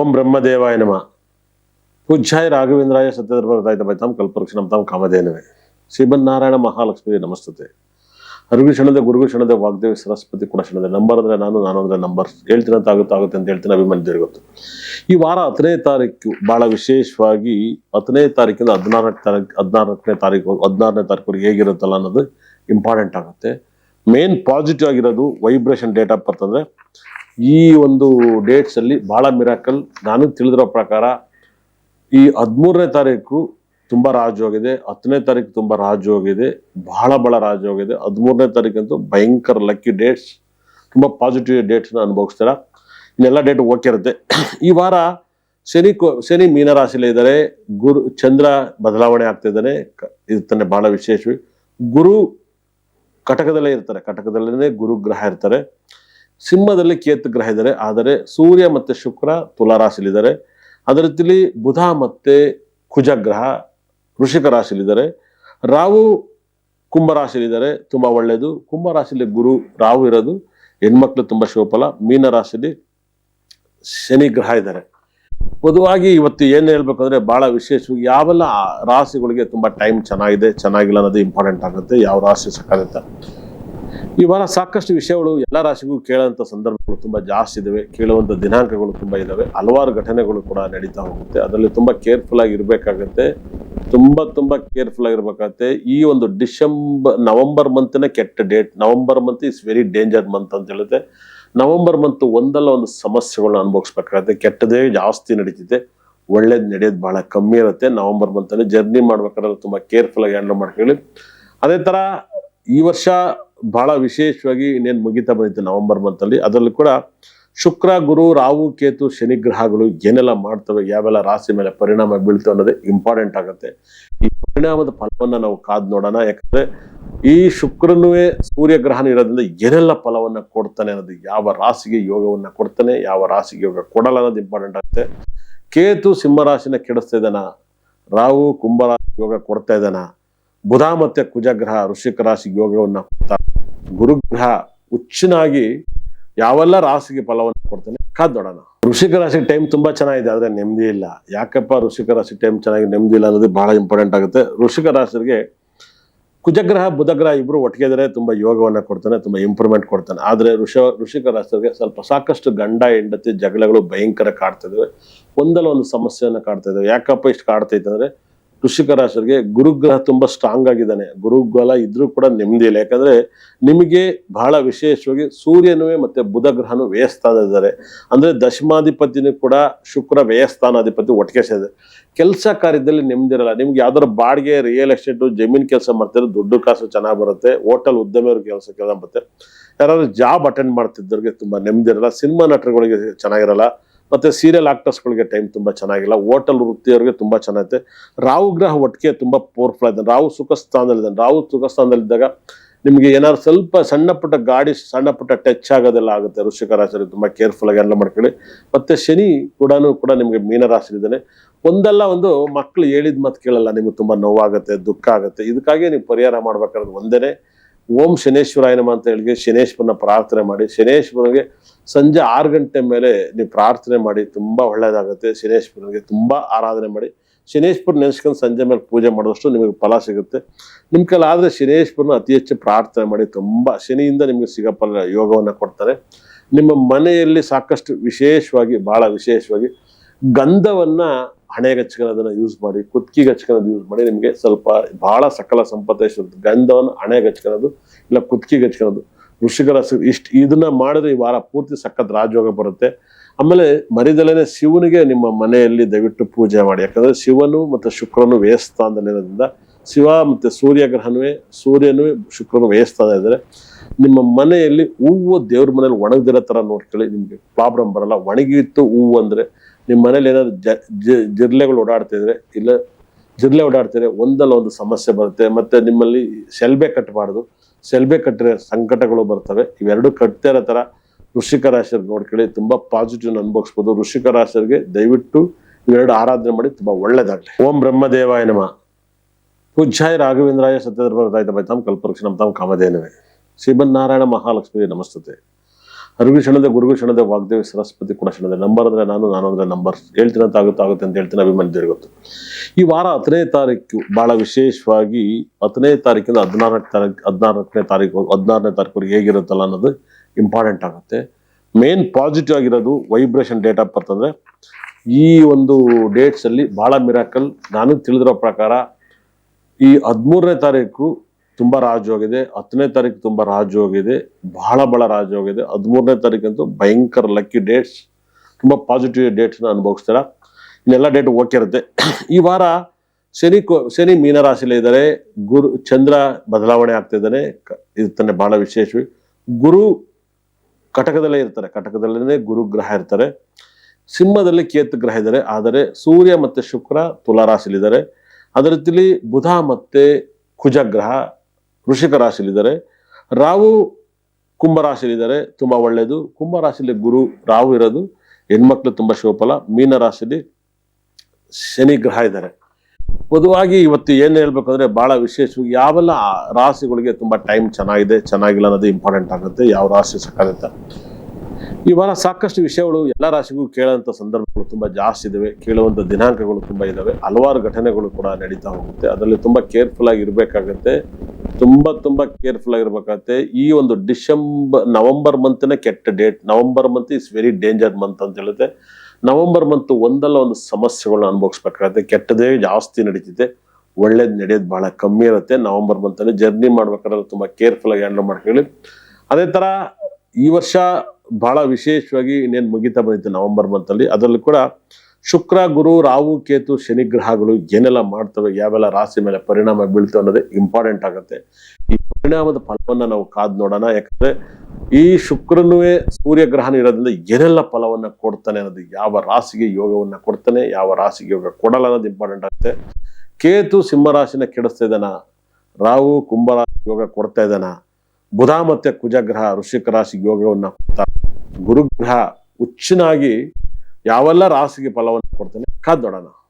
ಓಂ ಬ್ರಹ್ಮದೇವಾಯ ನಮ. ಪೂಜ್ಯಾಯ ರಾಘವೇಂದ್ರಾಯ ಸತ್ಯಧರ್ಮದಾಯ ಕಲ್ಪವೃಕ್ಷ ಕಲ್ಪವೃಕ್ಷಣಂ ತಮ್ಮ ಕಾಮಧೇನವೇ. ಶ್ರೀಮನ್ನಾರಾಯಣ ಮಹಾಲಕ್ಷ್ಮಿ ನಮಸ್ತತೆ. ಅರುಗಿ ಕ್ಷಣದ ಗುರುಗು ಕ್ಷಣದ ವಾಗ್ದೇವಿ, ಸರಸ್ವತಿ ಕೂಡ ಕ್ಷಣದ ನಂಬರ್ ಅಂದ್ರೆ ನಾನು ನಾನು ಅಂದ್ರೆ ನಂಬರ್. ಹೇಳ್ತೀನಿ ಅಂತ ಆಗುತ್ತೆ ಆಗುತ್ತೆ ಅಂತ ಹೇಳ್ತೀನಿ ಅಭಿಮಾನಿ ಗೊತ್ತು. ಈ ವಾರ ಹತ್ತನೇ ತಾರೀಕು ಬಹಳ ವಿಶೇಷವಾಗಿ ಹತ್ತನೇ ತಾರೀಕಿಂದ ಹದಿನಾರನೇ ತಾರೀಕು ಹದಿನಾರನೇ ತಾರೀಕು ಹದಿನಾರನೇ ತಾರೀಕು ಹೇಗಿರುತ್ತಲ್ಲ ಅನ್ನೋದು ಇಂಪಾರ್ಟೆಂಟ್ ಆಗುತ್ತೆ. ಮೇನ್ ಪಾಸಿಟಿವ್ ಆಗಿರೋದು ವೈಬ್ರೇಷನ್ ಡೇಟ್ ಆಫ್ ಬರ್ತ್ ಅಂದ್ರೆ ಈ ಒಂದು ಡೇಟ್ಸ್ ಅಲ್ಲಿ ಬಹಳ ಮಿರಾಕಲ್ ನಾನು ತಿಳಿದಿರೋ ಪ್ರಕಾರ ಈ ಹದಿಮೂರನೇ ತಾರೀಕು ತುಂಬಾ ರಾಜಯೋಗಿದೆ ಹತ್ತನೇ ತಾರೀಕು ತುಂಬಾ ರಾಜಯೋಗಿದೆ ಬಹಳ ಬಹಳ ರಾಜಯೋಗಿದೆ ಹದಿಮೂರನೇ ತಾರೀಕಂತೂ ಭಯಂಕರ ಲಕ್ಕಿ ಡೇಟ್ಸ್ ತುಂಬಾ ಪಾಸಿಟಿವ್ ಡೇಟ್ಸ್ ಅನುಭವಿಸ್ತಾರ? ಇನ್ನೆಲ್ಲ ಡೇಟ್ ಓಕೆ ಇರುತ್ತೆ. ಈ ವಾರ ಶನಿ ಶನಿ ಮೀನರಾಶಿಲಿ ಇದ್ದಾರೆ. ಗುರು, ಚಂದ್ರ ಬದಲಾವಣೆ ಆಗ್ತಿದ್ದಾನೆ ಕ- ಇದು ತಾನೆ ಬಹಳ ವಿಶೇಷವಿ. ಗುರು ಕಟಕದಲ್ಲೇ ಇರ್ತಾರೆ. ಕಟಕದಲ್ಲೇ ಗುರು ಗ್ರಹ ಇರ್ತಾರೆ. ಸಿಂಹದಲ್ಲಿ ಕೇತು ಗ್ರಹ ಇದ್ದಾರೆ. ಆದರೆ ಸೂರ್ಯ ಮತ್ತೆ ಶುಕ್ರ ತುಲಾ ಅದರ ಅದೇ ರೀತಿಲಿ ಬುಧ ಮತ್ತೆ ಕುಜ ಗ್ರಹ ವೃಷಿಕ ರಾಶಿಲಿದ್ದಾರೆ ರಾಹು ಕುಂಭರಾಶಿಲಿದ್ದಾರೆ ತುಂಬ ಒಳ್ಳೆಯದು ಕುಂಭರಾಶಿಲಿ ಗುರು ರಾಹು ಇರೋದು. ಹೆಣ್ಮಕ್ಳು ತುಂಬಾ ಮೀನ ರಾಶಿಲಿ ಶನಿ ಗ್ರಹ ಇದ್ದಾರೆ. ಪೊದುವಾಗಿ ಇವತ್ತು ಏನ್ ಹೇಳ್ಬೇಕಂದ್ರೆ ಬಹಳ ವಿಶೇಷವಾಗಿ ಯಾವೆಲ್ಲ ರಾಶಿಗಳಿಗೆ ತುಂಬಾ ಟೈಮ್ ಚೆನ್ನಾಗಿದೆ, ಚೆನ್ನಾಗಿಲ್ಲ ಅನ್ನೋದು ಇಂಪಾರ್ಟೆಂಟ್ ಆಗುತ್ತೆ. ಯಾವ ರಾಶಿ ಸಕಾಲಿತ ಈ ವಾರ ಸಾಕಷ್ಟು ವಿಷಯಗಳು ಎಲ್ಲ ರಾಶಿಗೂ ಕೇಳೋಂಥ ಸಂದರ್ಭಗಳು ತುಂಬ ಜಾಸ್ತಿ ಇದಾವೆ. ಕೇಳುವಂಥ ದಿನಾಂಕಗಳು ತುಂಬ ಇದ್ದಾವೆ ಹಲವಾರು ಘಟನೆಗಳು ಕೂಡ ನಡೀತಾ ಹೋಗುತ್ತೆ. ಅದರಲ್ಲಿ ತುಂಬ ಕೇರ್ಫುಲ್ ಆಗಿ ಇರಬೇಕಾಗತ್ತೆ. ತುಂಬ ತುಂಬ ಕೇರ್ಫುಲ್ ಆಗಿರ್ಬೇಕಾಗತ್ತೆ ಈ ಒಂದು ಡಿಸೆಂಬರ್, ನವೆಂಬರ್ ಮಂತ್ನ ಕೆಟ್ಟ date. November month is very danger month ಅಂತ ಹೇಳುತ್ತೆ. ನವೆಂಬರ್ ಮಂತ್ ಒಂದಲ್ಲ ಒಂದು ಸಮಸ್ಯೆಗಳನ್ನ ಅನುಭವಿಸ್ಬೇಕಾಗತ್ತೆ. ಕೆಟ್ಟದೇ ಜಾಸ್ತಿ ನಡೀತಿದೆ. ಒಳ್ಳೇದು ನಡೆಯೋದು ಬಹಳ ಕಮ್ಮಿ ಇರುತ್ತೆ. ನವೆಂಬರ್ ಮಂತ್ ಅಲ್ಲಿ ಜರ್ನಿ ಮಾಡ್ಬೇಕಾದ್ರೆ ತುಂಬ ಕೇರ್ಫುಲ್ ಆಗಿ ಹ್ಯಾಂಡಲ್ ಮಾಡ್ಕೊಳ್ಳಿ. ಅದೇ ತರ ಈ ವರ್ಷ ಬಹಳ ವಿಶೇಷವಾಗಿ ಇನ್ನೇನು ಮುಗಿತಾ ಬಂದಿತ್ತು ನವೆಂಬರ್ ಮಂತಲ್ಲಿ. ಅದರಲ್ಲೂ ಕೂಡ ಶುಕ್ರ, ಗುರು, ರಾಹು, ಕೇತು, ಶನಿ ಗ್ರಹಗಳು ಏನೆಲ್ಲ ಮಾಡ್ತವೆ, ಯಾವೆಲ್ಲ ರಾಶಿ ಮೇಲೆ ಪರಿಣಾಮ ಬೀಳ್ತವೆ ಅನ್ನೋದೇ ಇಂಪಾರ್ಟೆಂಟ್ ಆಗುತ್ತೆ. ಈ ಪರಿಣಾಮದ ಫಲವನ್ನ ನಾವು ಕಾದ್ ನೋಡೋಣ. ಯಾಕಂದ್ರೆ ಈ ಶುಕ್ರನುವೇ ಸೂರ್ಯ ಗ್ರಹಣ ಇರೋದ್ರಿಂದ ಏನೆಲ್ಲ ಫಲವನ್ನ ಕೊಡ್ತಾನೆ ಅನ್ನೋದು ಯಾವ ರಾಶಿಗೆ ಯೋಗವನ್ನ ಕೊಡ್ತಾನೆ, ಯಾವ ರಾಶಿಗೆ ಯೋಗ ಕೊಡಲ್ಲ ಅನ್ನೋದು ಇಂಪಾರ್ಟೆಂಟ್ ಆಗುತ್ತೆ. ಕೇತು ಸಿಂಹರಾಶಿನ ಕೆಡಿಸ್ತಾ ಇದ್ದಾನ? ರಾಹು ಕುಂಭರಾಶಿ ಯೋಗ ಕೊಡ್ತಾ ಇದ್ದಾನ? ಬುಧ ಮತ್ತೆ ಕುಜಗ್ರಹ ಋಷಿಕ ರಾಶಿಗೆ ಯೋಗವನ್ನ ಕೊಡ್ತಾ ಗುರುಗ್ರಹ ಹುಚ್ಚನಾಗಿ ಯಾವೆಲ್ಲ ರಾಶಿಗೆ ಫಲವನ್ನು ಕೊಡ್ತಾನೆ? ಕಾದ್ ನೋಡೋಣ ಋಷಿಕ ರಾಶಿ ಟೈಮ್ ತುಂಬಾ ಚೆನ್ನಾಗಿದೆ, ಆದ್ರೆ ನೆಮ್ಮದಿ ಇಲ್ಲ. ಯಾಕಪ್ಪ ಋಷಿಕ ರಾಶಿ ಟೈಮ್ ಚೆನ್ನಾಗಿ ನೆಮ್ಮದಿ ಇಲ್ಲ ಅನ್ನೋದು ಬಹಳ ಇಂಪಾರ್ಟೆಂಟ್ ಆಗುತ್ತೆ. ಋಷಿಕ ರಾಶಿಗೆ ಕುಜಗ್ರಹ, ಬುಧಗ್ರಹ ಇಬ್ರು ಒಟ್ಟಿಗೆ ಇದ್ರೆ ತುಂಬಾ ಯೋಗವನ್ನ ಕೊಡ್ತಾನೆ, ತುಂಬಾ ಇಂಪ್ರೂವ್ಮೆಂಟ್ ಕೊಡ್ತಾನೆ. ಆದ್ರೆ ಋಷ ವೃಷಿಕ ರಾಶಿಗೆ ಸ್ವಲ್ಪ ಸಾಕಷ್ಟು ಗಂಡ, ಹೆಂಡತಿ ಜಗಳಗಳು ಭಯಂಕರ ಕಾಡ್ತಿದಾವೆ ಒಂದಲ್ಲ ಒಂದು ಸಮಸ್ಯೆಯನ್ನು ಕಾಡ್ತಾ ಇದ್ದಾವೆ ಯಾಕಪ್ಪ ಇಷ್ಟು ಕಾಡ್ತೈತೆ ಅಂದ್ರೆ ವೃಷಿಕ ರಾಶಿಗೆ ಗುರುಗ್ರಹ ತುಂಬಾ ಸ್ಟ್ರಾಂಗ್ ಆಗಿದ್ದಾನೆ. ಗುರುಗ್ರಹ ಇದ್ರೂ ಕೂಡ ನೆಮ್ಮದಿ ಇಲ್ಲ. ಯಾಕಂದ್ರೆ ನಿಮಗೆ ಬಹಳ ವಿಶೇಷವಾಗಿ ಸೂರ್ಯನುವೆ ಮತ್ತೆ ಬುಧ ಗ್ರಹನು ವ್ಯಯಸ್ಥಾನ ಇದ್ದಾರೆ. ಅಂದ್ರೆ ದಶಮಾಧಿಪತಿನೂ ಕೂಡ ಶುಕ್ರ ವ್ಯಯಸ್ಥಾನಾಧಿಪತಿ ಒಟ್ಟಿಗೆ ಸೇರಿದೆ. ಕೆಲಸ ಕಾರ್ಯದಲ್ಲಿ ನೆಮ್ಮದಿ ಇರಲ್ಲ. ನಿಮ್ಗೆ ಯಾವ್ದಾದ್ರು ಬಾಡಿಗೆ ರಿಯಲ್ ಎಸ್ಟೇಟ್ ಜಮೀನ್ ಕೆಲಸ ಮಾಡ್ತಾರೆ ದುಡ್ಡು ಕಾಸು ಚೆನ್ನಾಗಿ ಬರುತ್ತೆ. ಹೋಟೆಲ್ ಉದ್ಯಮಿಯವ್ರ ಕೆಲಸ ಕೆಲಸ ಬರುತ್ತೆ. ಯಾರಾದ್ರೂ ಜಾಬ್ ಅಟೆಂಡ್ ಮಾಡ್ತಿದ್ದವ್ರಿಗೆ ತುಂಬಾ ನೆಮ್ಮದಿ ಇರಲ್ಲ. ಸಿನಿಮಾ ನಟರುಗಳಿಗೆ ಚೆನ್ನಾಗಿರಲ್ಲ. ಮತ್ತೆ ಸೀರಿಯಲ್ ಆಕ್ಟರ್ಸ್ಗಳಿಗೆ ಟೈಮ್ ತುಂಬಾ ಚೆನ್ನಾಗಿಲ್ಲ. ಹೋಟೆಲ್ ವೃತ್ತಿಯವರಿಗೆ ತುಂಬಾ ಚೆನ್ನಾಗಿದೆ ರಾಹು ಗ್ರಹ ಒಟ್ಟಿಗೆ ತುಂಬಾ ಪವರ್ಫುಲ್ ಆಗಿದೆ ರಾಹು ಸುಖ ಸ್ಥಾನದಲ್ಲಿದ್ದಾನೆ ರಾಹು ಸುಖ ಸ್ಥಾನದಲ್ಲಿದ್ದಾಗ ನಿಮಗೆ ಏನಾದ್ರು ಸ್ವಲ್ಪ ಸಣ್ಣ ಪುಟ್ಟ ಗಾಡಿ, ಸಣ್ಣ ಪುಟ್ಟ ಟಚ್ ಆಗೋದೆಲ್ಲ ಆಗುತ್ತೆ. ವೃಷಿಕ ರಾಶಿ ತುಂಬಾ ಕೇರ್ಫುಲ್ ಆಗಿ ಎಲ್ಲ ಮಾಡ್ಕೊಳ್ಳಿ. ಮತ್ತೆ ಶನಿ ಕೂಡ ಕೂಡ ನಿಮಗೆ ಮೀನ ರಾಶಿ ಇದ್ದಾನೆ ಒಂದಲ್ಲ ಒಂದು ಮಕ್ಕಳು ಹೇಳಿದ ಮಾತು ಕೇಳಲ್ಲ. ನಿಮ್ಗೆ ತುಂಬಾ ನೋವಾಗುತ್ತೆ, ದುಃಖ ಆಗುತ್ತೆ. ಇದಕ್ಕಾಗಿ ನೀವು ಪರಿಹಾರ ಮಾಡ್ಬೇಕಾದ್ರೆ ಒಂದೇನೆ, ಓಂ ಶನೇಶ್ವರಾಯನಮ್ಮ ಅಂತ ಹೇಳಿ ಶನೇಶ್ವರನ ಪ್ರಾರ್ಥನೆ ಮಾಡಿ. ಶನೇಶ್ವರನಿಗೆ ಸಂಜೆ ಆರು ಗಂಟೆ ಮೇಲೆ ನೀವು ಪ್ರಾರ್ಥನೆ ಮಾಡಿ, ತುಂಬ ಒಳ್ಳೆಯದಾಗುತ್ತೆ ಶನೇಶ್ವರನಿಗೆ ತುಂಬ ಆರಾಧನೆ ಮಾಡಿ. ಶನೇಶ್ವರ ನೆನೆಸ್ಕೊಂಡು ಸಂಜೆ ಮೇಲೆ ಪೂಜೆ ಮಾಡಿದಷ್ಟು ನಿಮಗೆ ಫಲ ಸಿಗುತ್ತೆ. ನಿಮ್ಮ ಕೈಲಾದರೆ ಶನೇಶ್ವರನ ಅತಿ ಹೆಚ್ಚು ಪ್ರಾರ್ಥನೆ ಮಾಡಿ, ತುಂಬ ಶನಿಯಿಂದ ನಿಮಗೆ ಸಿಗಪ್ಪಲ್ಲ ಯೋಗವನ್ನು ಕೊಡ್ತಾರೆ. ನಿಮ್ಮ ಮನೆಯಲ್ಲಿ ಸಾಕಷ್ಟು ವಿಶೇಷವಾಗಿ ಭಾಳ ವಿಶೇಷವಾಗಿ ಗಂಧವನ್ನು ಹಣೆಗೆ ಹಚ್ಕೊಳ್ಳೋದನ್ನ ಯೂಸ್ ಮಾಡಿ ಕುತ್ತಿಗೆ ಹಚ್ಕೊಳ್ಳೋದು ಯೂಸ್ ಮಾಡಿ ನಿಮಗೆ ಸ್ವಲ್ಪ ಭಾಳ ಸಕಲ ಸಂಪತ್ತೆ ಸಿಗುತ್ತೆ ಗಂಧವನ್ನು ಹಣೆಗೆ ಹಚ್ಕೊಳ್ಳೋದು ಇಲ್ಲ ಕುತ್ತಿಗೆ ಹಚ್ಕೊಳ್ಳೋದು ವೃಷಿಕ ರಾಶಿ ಇಷ್ಟ ಇದನ್ನ ಮಾಡಿದ್ರೆ ಈ ವಾರ ಪೂರ್ತಿ ಸಖತ್ ರಾಜಯೋಗ ಬರುತ್ತೆ. ಆಮೇಲೆ ಮರಿದಲೇನೆ ಶಿವನಿಗೆ ನಿಮ್ಮ ಮನೆಯಲ್ಲಿ ದಯವಿಟ್ಟು ಪೂಜೆ ಮಾಡಿ. ಯಾಕಂದ್ರೆ ಶಿವನು ಮತ್ತು ಶುಕ್ರನು ವ್ಯಯಸ್ಥಾನದಲ್ಲಿರೋದ್ರಿಂದ ಶಿವ ಮತ್ತು ಸೂರ್ಯ ಸೂರ್ಯನೂ ಸೂರ್ಯನು ಶುಕ್ರನು ವ್ಯಯಸ್ಥಾನ ಇದ್ದಾರೆ. ನಿಮ್ಮ ಮನೆಯಲ್ಲಿ ಹೂವು ದೇವ್ರ ಮನೇಲಿ ಒಣಗದಿರೋ ಥರ ನೋಡ್ಕೊಳ್ಳಿ ನಿಮಗೆ ಪ್ರಾಬ್ಲಮ್ ಬರಲ್ಲ. ಒಣಗಿತ್ತು ಹೂವು ಅಂದರೆ ನಿಮ್ಮ ಮನೇಲಿ ಏನಾದ್ರು ಜಿರ್ಲೆಗಳು ಓಡಾಡ್ತಿದ್ರೆ ಇಲ್ಲ ಜಿರ್ಲೆ ಓಡಾಡ್ತಿದ್ರೆ ಒಂದಲ್ಲ ಒಂದು ಸಮಸ್ಯೆ ಬರುತ್ತೆ. ಮತ್ತು ನಿಮ್ಮಲ್ಲಿ ಸೆಲ್ಬೆ ಕಟ್ಟಬಾರ್ದು ಸೆಲ್ಬೆ ಕಟ್ಟಿರೋ ಸಂಕಟಗಳು ಬರ್ತವೆ. ಇವೆರಡು ಕಟ್ತಾ ಇರೋ ತರ ವೃಷಿಕ ರಾಶಿಯವ್ರು ನೋಡ್ಕೊಳ್ಳಿ, ತುಂಬಾ ಪಾಸಿಟಿವ್ ಅನುಭವಿಸ್ಬೋದು. ವೃಷಿಕ ರಾಶಿಯವ್ರಿಗೆ ದಯವಿಟ್ಟು ಇವೆರಡು ಆರಾಧನೆ ಮಾಡಿ, ತುಂಬಾ ಒಳ್ಳೇದಾಗ್ಲಿ. ಓಂ ಬ್ರಹ್ಮದೇವಾಯ ನಮ. ಪೂಜ್ಯಾಯ ರಾಘವೇಂದ್ರಾಯ ಸತ್ಯಧರ್ಮದಾಯ ಕಲ್ಪವೃಕ್ಷ ನಮ್ಮ ತಾಂ ಕಾಮಧೇನವೇ. ಶ್ರೀಮನ್ನಾರಾಯಣ ಮಹಾಲಕ್ಷ್ಮಿ ನಮಸ್ತತೆ. ಹರಿವಿ ಕ್ಷಣದ ಗುರುಗು ಕ್ಷಣದ ವಾಗ್ದೇವಿ, ಸರಸ್ವತಿ ಕೂಡ ಶಣದ ನಂಬರ್ ಅಂದ್ರೆ ನಾನು ನಾನು ಅಂದ್ರೆ ನಂಬರ್ ಹೇಳ್ತೀನಿ ಅಂತ ಆಗುತ್ತೆ ಆಗುತ್ತೆ ಅಂತ ಹೇಳ್ತೀನಿ ಅಭಿಮಾನಿಗಳಿಗೆ ಗೊತ್ತು. ಈ ವಾರ ಹತ್ತನೇ ತಾರೀಕು ಬಹಳ ವಿಶೇಷವಾಗಿ ಹತ್ತನೇ ತಾರೀಕಿಂದ ಹದಿನಾರನೇ ತಾರೀಕು ಹದಿನಾರನೇ ತಾರೀಕು ಹದಿನಾರನೇ ತಾರೀಕು ಹೇಗಿರುತ್ತಲ್ಲ ಅನ್ನೋದು ಇಂಪಾರ್ಟೆಂಟ್ ಆಗುತ್ತೆ. ಮೇನ್ ಪಾಸಿಟಿವ್ ಆಗಿರೋದು ವೈಬ್ರೇಷನ್ ಡೇಟ್ ಆಫ್ ಬರ್ತ್ ಅಂದ್ರೆ ಈ ಒಂದು ಡೇಟ್ಸ್ ಅಲ್ಲಿ ಬಹಳ ಮಿರಾಕಲ್ ನಾನು ತಿಳಿದಿರೋ ಪ್ರಕಾರ ಈ ಹದಿಮೂರನೇ ತಾರೀಕು ತುಂಬಾ ರಾಜಯೋಗಿದೆ ಹತ್ತನೇ ತಾರೀಕು ತುಂಬಾ ರಾಜಯೋಗಿದೆ ಬಹಳ ಬಹಳ ರಾಜಯೋಗಿದೆ ಹದಿಮೂರನೇ ತಾರೀಕಂತೂ ಭಯಂಕರ ಲಕ್ಕಿ ಡೇಟ್ಸ್ ತುಂಬಾ ಪಾಸಿಟಿವ್ ಡೇಟ್ಸ್ನ ಅನುಭವಿಸ್ತಾರ. ಇನ್ನೆಲ್ಲ ಡೇಟ್ ಓಕೆ ಇರುತ್ತೆ. ಈ ವಾರ ಶನಿ ಶನಿ ಮೀನರಾಶಿಲಿ ಇದ್ದಾರೆ. ಗುರು, ಚಂದ್ರ ಬದಲಾವಣೆ ಆಗ್ತಿದ್ದಾನೆ ಇರ್ತಾನೆ ಬಹಳ ವಿಶೇಷವಿ. ಗುರು ಕಟಕದಲ್ಲೇ ಇರ್ತಾರೆ. ಕಟಕದಲ್ಲೇ ಗುರು ಗ್ರಹ ಇರ್ತಾರೆ. ಸಿಂಹದಲ್ಲಿ ಕೇತು ಗ್ರಹ ಇದ್ದಾರೆ. ಆದರೆ ಸೂರ್ಯ ಮತ್ತೆ ಶುಕ್ರ ತುಲಾರಾಶಿಲಿದ್ದಾರೆ ಅದರ ರೀತಿಲಿ ಬುಧ ಮತ್ತೆ ಕುಜ ಗ್ರಹ ವೃಷಿಕ ರಾಶಿಲಿದ್ದಾರೆ ರಾವು ಕುಂಭ ರಾಶಿಲಿದ್ದಾರೆ ತುಂಬಾ ಒಳ್ಳೆಯದು. ಕುಂಭ ರಾಶಿಲಿ ಗುರು ರಾವು ಇರೋದು. ಹೆಣ್ಮಕ್ಳು ತುಂಬಾ ಶುಭಫಲ ಮೀನ ರಾಶಿಲಿ ಶನಿ ಗ್ರಹ ಇದ್ದಾರೆ. பொதுವಾಗಿ ಇವತ್ತು ಏನು ಹೇಳ್ಬೇಕಂದ್ರೆ ಬಹಳ ವಿಶೇಷವಾಗಿ ಯಾವೆಲ್ಲ ರಾಶಿಗಳಿಗೆ ತುಂಬಾ ಟೈಮ್ ಚೆನ್ನಾಗಿದೆ, ಚೆನ್ನಾಗಿಲ್ಲ ಅನ್ನೋದು ಇಂಪಾರ್ಟೆಂಟ್ ಆಗುತ್ತೆ. ಯಾವ ರಾಶಿ ಸಕಾಲಿತ ಈ ವಾರ ಸಾಕಷ್ಟು ವಿಷಯಗಳು ಎಲ್ಲ ರಾಶಿಗೂ ಕೇಳುವಂತ ಸಂದರ್ಭಗಳು ತುಂಬಾ ಜಾಸ್ತಿ ಇದಾವೆ. ಕೇಳುವಂತ ದಿನಾಂಕಗಳು ತುಂಬಾ ಇದ್ದಾವೆ ಹಲವಾರು ಘಟನೆಗಳು ಕೂಡ ನಡೀತಾ ಹೋಗುತ್ತೆ. ಅದರಲ್ಲಿ ತುಂಬಾ ಕೇರ್ಫುಲ್ ಆಗಿ ಇರ್ಬೇಕಾಗತ್ತೆ. ತುಂಬಾ ತುಂಬಾ ಕೇರ್ಫುಲ್ ಆಗಿರ್ಬೇಕಾಗತ್ತೆ ಈ ಒಂದು ಡಿಸೆಂಬರ್, ನವೆಂಬರ್ ಮಂತ್ನೇ ಕೆಟ್ಟ date November month is very danger month ಅಂತ ಹೇಳುತ್ತೆ. ನವೆಂಬರ್ ಮಂತ್ ಒಂದಲ್ಲ ಒಂದು ಸಮಸ್ಯೆಗಳನ್ನ ಅನುಭವಿಸ್ಬೇಕಾಗತ್ತೆ. ಕೆಟ್ಟದೇ ಜಾಸ್ತಿ ನಡೀತಿದೆ. ಒಳ್ಳೇದು ನಡೆಯೋದು ಬಹಳ ಕಮ್ಮಿ ಇರುತ್ತೆ. ನವೆಂಬರ್ ಮಂತಲ್ಲಿ ಜರ್ನಿ ಮಾಡ್ಬೇಕಾದ್ರೆ ತುಂಬಾ ಕೇರ್ಫುಲ್ ಆಗಿ ಹ್ಯಾಂಡಲ್ ಮಾಡ್ಕೊಳ್ಳಿ. ಅದೇ ತರ ಈ ವರ್ಷ ಬಹಳ ವಿಶೇಷವಾಗಿ ಇನ್ನೇನು ಮುಗಿತಾ ಬಂದಿತ್ತು ನವೆಂಬರ್ ಮಂತಲ್ಲಿ, ಅದರಲ್ಲಿ ಕೂಡ ಶುಕ್ರ, ಗುರು, ರಾಹು, ಕೇತು, ಶನಿ ಗ್ರಹಗಳು ಏನೆಲ್ಲ ಮಾಡ್ತವೆ, ಯಾವೆಲ್ಲ ರಾಶಿ ಮೇಲೆ ಪರಿಣಾಮ ಬೀಳ್ತವೆ ಅನ್ನೋದೇ ಇಂಪಾರ್ಟೆಂಟ್ ಆಗುತ್ತೆ. ಈ ಪರಿಣಾಮದ ಫಲವನ್ನ ನಾವು ಕಾದ್ ನೋಡೋಣ. ಯಾಕಂದ್ರೆ ಈ ಶುಕ್ರನುವೇ ಸೂರ್ಯ ಗ್ರಹನ ಇರೋದ್ರಿಂದ ಏನೆಲ್ಲ ಫಲವನ್ನ ಕೊಡ್ತಾನೆ ಅನ್ನೋದು, ಯಾವ ರಾಶಿಗೆ ಯೋಗವನ್ನ ಕೊಡ್ತಾನೆ, ಯಾವ ರಾಶಿಗೆ ಯೋಗ ಕೊಡಲ್ಲ ಅನ್ನೋದು ಇಂಪಾರ್ಟೆಂಟ್ ಆಗುತ್ತೆ. ಕೇತು ಸಿಂಹರಾಶಿನ ಕೆಡಿಸ್ತಾ ಇದ್ದಾನ, ರಾಹು ಕುಂಭರಾಶಿ ಯೋಗ ಕೊಡ್ತಾ ಇದ್ದಾನ, ಬುಧ ಮತ್ತೆ ಕುಜಗ್ರಹ ಋಷಿಕ ರಾಶಿ ಯೋಗವನ್ನ ಕೊಡ್ತಾ ಗುರುಗ್ರಹ ಹುಚ್ಚನಾಗಿ ಯಾವೆಲ್ಲ ರಾಸಿಗೆ ಫಲವನ್ನು ಕೊಡ್ತಾನೆ? ಕಾದ್